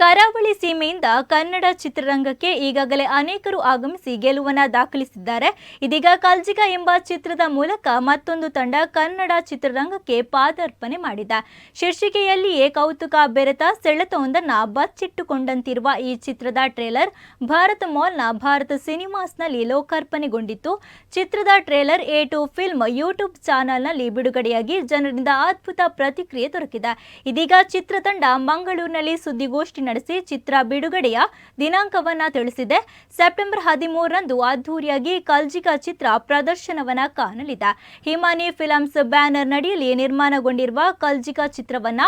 ಕರಾವಳಿ ಸೀಮೆಯಿಂದ ಕನ್ನಡ ಚಿತ್ರರಂಗಕ್ಕೆ ಈಗಾಗಲೇ ಅನೇಕರು ಆಗಮಿಸಿ ಗೆಲುವನ್ನ ದಾಖಲಿಸಿದ್ದಾರೆ. ಇದೀಗ ಕಲ್ಜಿಗ ಎಂಬ ಚಿತ್ರದ ಮೂಲಕ ಮತ್ತೊಂದು ತಂಡ ಕನ್ನಡ ಚಿತ್ರರಂಗಕ್ಕೆ ಪಾದಾರ್ಪಣೆ ಮಾಡಿದೆ. ಶೀರ್ಷಿಕೆಯಲ್ಲಿಯೇ ಕೌತುಕ ಬೆರೆತ ಸೆಳೆತವೊಂದನ್ನು ಬಚ್ಚಿಟ್ಟುಕೊಂಡಂತಿರುವ ಈ ಚಿತ್ರದ ಟ್ರೇಲರ್ ಭಾರತ ಮಾಲ್ನ ಭಾರತ ಸಿನಿಮಾಸ್ನಲ್ಲಿ ಲೋಕಾರ್ಪಣೆಗೊಂಡಿತ್ತು. ಚಿತ್ರದ trailer A to film YouTube ಚಾನೆಲ್ನಲ್ಲಿ ಬಿಡುಗಡೆಯಾಗಿ ಜನರಿಂದ ಅದ್ಭುತ ಪ್ರತಿಕ್ರಿಯೆ ದೊರಕಿದೆ. ಇದೀಗ ಚಿತ್ರತಂಡ ಮಂಗಳೂರಿನಲ್ಲಿ ಸುದ್ದಿಗೋಷ್ಠಿ ನಡೆಸಿ ಚಿತ್ರ ಬಿಡುಗಡೆಯ ದಿನಾಂಕವನ್ನ ತಿಳಿಸಿದೆ. ಸೆಪ್ಟೆಂಬರ್ ಹದಿಮೂರರಂದು ಅದ್ದೂರಿಯಾಗಿ ಕಲ್ಜಿಕಾ ಚಿತ್ರ ಪ್ರದರ್ಶನವನ್ನ ಕಾಣಲಿದೆ. ಹಿಮಾನಿ ಫಿಲಮ್ಸ್ ಬ್ಯಾನರ್ ನಡಿಯಲ್ಲಿ ನಿರ್ಮಾಣಗೊಂಡಿರುವ ಕಲ್ಜಿಕಾ ಚಿತ್ರವನ್ನ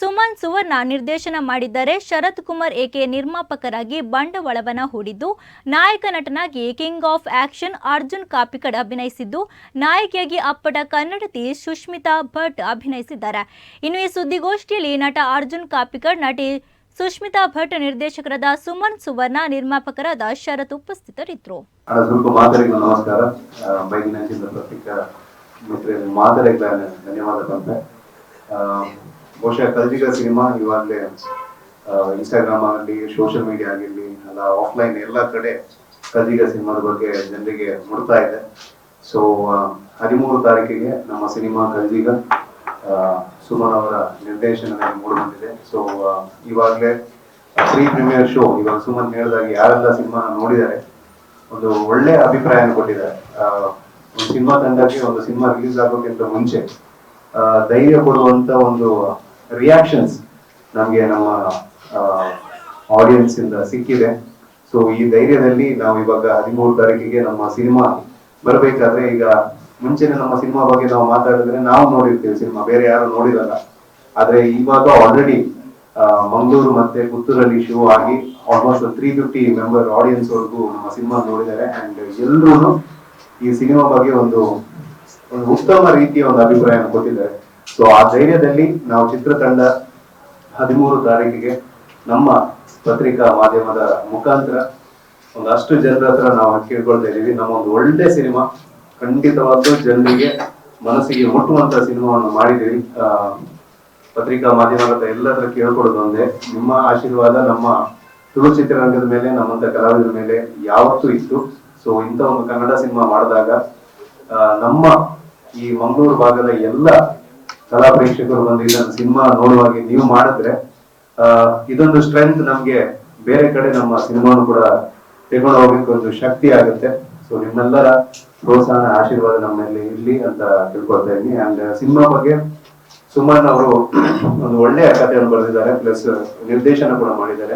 ಸುಮನ್ ಸುವರ್ಣ ನಿರ್ದೇಶನ ಮಾಡಿದ್ದಾರೆ. ಶರತ್ ಕುಮಾರ್ ಏಕೆ ನಿರ್ಮಾಪಕರಾಗಿ ಬಂಡವಾಳವನ್ನ ಹೂಡಿದ್ದು, ನಾಯಕ ನಟನಾಗಿ king of action Arjun Kapikad ಅಭಿನಯಿಸಿದ್ದು, ನಾಯಕಿಯಾಗಿ ಅಪ್ಪಟ ಕನ್ನಡತಿ ಸುಷ್ಮಿತಾ ಭಟ್ ಅಭಿನಯಿಸಿದ್ದಾರೆ. ಇನ್ನು ಈ ಸುದ್ದಿಗೋಷ್ಠಿಯಲ್ಲಿ ನಟ ಅರ್ಜುನ್ ಕಾಪಿಕಡ್ ನಟಿ ಸುಷ್ಮಿತಾ ಭಟ್ ನಿರ್ದೇಶಕರಾದ ಸುಮನ್ ಸುವರ್ಣ, ನಿರ್ಮಾಪಕರಾದ ಶರತ್ ಉಪಸ್ಥಿತರಿದ್ದರು. ನಮಸ್ಕಾರ. ಬಹುಶಃ ಕಲ್ಜಿಗ ಸಿನಿಮಾ, ಇವಾಗಲೇ ಇನ್ಸ್ಟಾಗ್ರಾಮ್ ಆಗಲಿ ಸೋಷಿಯಲ್ ಮೀಡಿಯಾ ಆಗಿರಲಿ ಅಲ್ಲ ಆಫ್ಲೈನ್ ಎಲ್ಲ ಕಡೆ ಕಲ್ಜಿಗ ಸಿನಿಮಾದ ಬಗ್ಗೆ ಜನರಿಗೆ ಮುಡ್ತಾ ಇದೆ. ಸೊ ಹದಿಮೂರು ತಾರೀಕಿಗೆ ನಮ್ಮ ಸಿನಿಮಾ ಕಲ್ಜಿಗ ಸುಮನ್ ಅವರ ನಿರ್ದೇಶನದಲ್ಲಿ ಮೂಡಿ ಬಂದಿದೆ. ಸೊ ಇವಾಗಲೇ ಪ್ರೀ ಪ್ರೀಮಿಯರ್ ಶೋ, ಇವಾಗ ಸುಮನ್ ಹೇಳಿದಾಗ ಯಾರೆಲ್ಲ ಸಿನಿಮಾ ನೋಡಿದ್ದಾರೆ, ಒಂದು ಒಳ್ಳೆ ಅಭಿಪ್ರಾಯ ಕೊಟ್ಟಿದ್ದಾರೆ. ಒಂದು ಸಿನಿಮಾ ತಂಡಕ್ಕೆ ಒಂದು ಸಿನಿಮಾ ರಿಲೀಸ್ ಆಗೋಕ್ಕಿಂತ ಮುಂಚೆ ಧೈರ್ಯ ಕೊಡುವಂತ ಒಂದು ರಿಯಾಕ್ಷನ್ಸ್ ನಮಗೆ ನಮ್ಮ ಆಡಿಯನ್ಸ್ ಇಂದ ಸಿಕ್ಕಿದೆ. ಸೊ ಈ ಧೈರ್ಯದಲ್ಲಿ ನಾವು ಇವಾಗ ಹದಿಮೂರು ತಾರೀಕಿಗೆ ನಮ್ಮ ಸಿನಿಮಾ ಬರಬೇಕಾದ್ರೆ ಈಗ ಮುಂಚೆನೆ ನಮ್ಮ ಸಿನಿಮಾ ಬಗ್ಗೆ ನಾವು ಮಾತಾಡಿದ್ರೆ ನಾವು ನೋಡಿರ್ತೀವಿ ಸಿನಿಮಾ, ಬೇರೆ ಯಾರು ನೋಡಿರಲ್ಲ. ಆದ್ರೆ ಇವಾಗ ಆಲ್ರೆಡಿ ಮಂಗಳೂರು ಮತ್ತೆ ಪುತ್ತೂರಲ್ಲಿ ಶೋ ಆಗಿ almost three fifty member audience ವರ್ಗೂ ನಮ್ಮ ಸಿನಿಮಾ ನೋಡಿದ್ದಾರೆ. ಅಂಡ್ ಎಲ್ರೂ ಈ ಸಿನಿಮಾ ಬಗ್ಗೆ ಒಂದು ಒಂದು ಉತ್ತಮ ರೀತಿಯ ಒಂದು ಅಭಿಪ್ರಾಯ ಕೊಟ್ಟಿದ್ದಾರೆ. ಸೊ ಆ ಧೈರ್ಯದಲ್ಲಿ ನಾವು ಚಿತ್ರತಂಡ ಹದಿಮೂರು ತಾರೀಕಿಗೆ ನಮ್ಮ ಪತ್ರಿಕಾ ಮಾಧ್ಯಮದ ಮುಖಾಂತರ ಒಂದಷ್ಟು ಜನರ ಹತ್ರ ನಾವು ಕೇಳ್ಕೊಳ್ತಾ ಇದೀವಿ ನಮ್ಮ ಒಂದು ಒಳ್ಳೆ ಸಿನಿಮಾ. ಖಂಡಿತವಾಗ್ಲೂ ಜನರಿಗೆ ಮನಸ್ಸಿಗೆ ಮುಟ್ಟುವಂತ ಸಿನಿಮಾವನ್ನು ಮಾಡಿದ್ದೀವಿ ಪತ್ರಿಕಾ ಮಾಧ್ಯಮಗಳ ಎಲ್ಲರ ಕೇಳ್ಕೊಡೋದು ಒಂದೇ. ನಿಮ್ಮ ಆಶೀರ್ವಾದ, ನಮ್ಮ ತುಳು ಚಿತ್ರರಂಗದ ಮೇಲೆ, ನಮ್ಮಂತ ಕಲಾವಿದರ ಮೇಲೆ ಯಾವತ್ತೂ ಇತ್ತು. ಸೊ ಇಂಥ ಒಂದು ಕನ್ನಡ ಸಿನಿಮಾ ಮಾಡಿದಾಗ ನಮ್ಮ ಈ ಮಂಗಳೂರು ಭಾಗದ ಎಲ್ಲ ಕಲಾ ಪ್ರೇಕ್ಷಕರು ಬಂದು ಇದನ್ನ ಸಿನಿಮಾ ನೋಡುವಾಗೆ ನೀವು ಮಾಡಿದ್ರೆ ಇದೊಂದು ಸ್ಟ್ರೆಂತ್ ನಮ್ಗೆ ಬೇರೆ ಕಡೆ ನಮ್ಮ ಸಿನಿಮಾನು ಕೂಡ ತಗೊಂಡು ಹೋಗ್ಲಿಕ್ಕೆ ಒಂದು ಶಕ್ತಿ ಆಗುತ್ತೆ. ಸೊ ನಿಮ್ಮೆಲ್ಲರ ಪ್ರೋತ್ಸಾಹ ಆಶೀರ್ವಾದ ಮೇಲೆ ಇರ್ಲಿ ಅಂತ ತಿಳ್ಕೊಳ್ತಾ ಇದ್ದೀನಿ. ಅಂಡ್ ಸಿನಿಮಾ ಬಗ್ಗೆ ಸುಮನ್ ಅವರು ಒಂದು ಒಳ್ಳೆಯ ಕಥೆಯನ್ನು ಬರೆದಿದ್ದಾರೆ ಪ್ಲಸ್ ನಿರ್ದೇಶನ ಕೂಡ ಮಾಡಿದ್ದಾರೆ.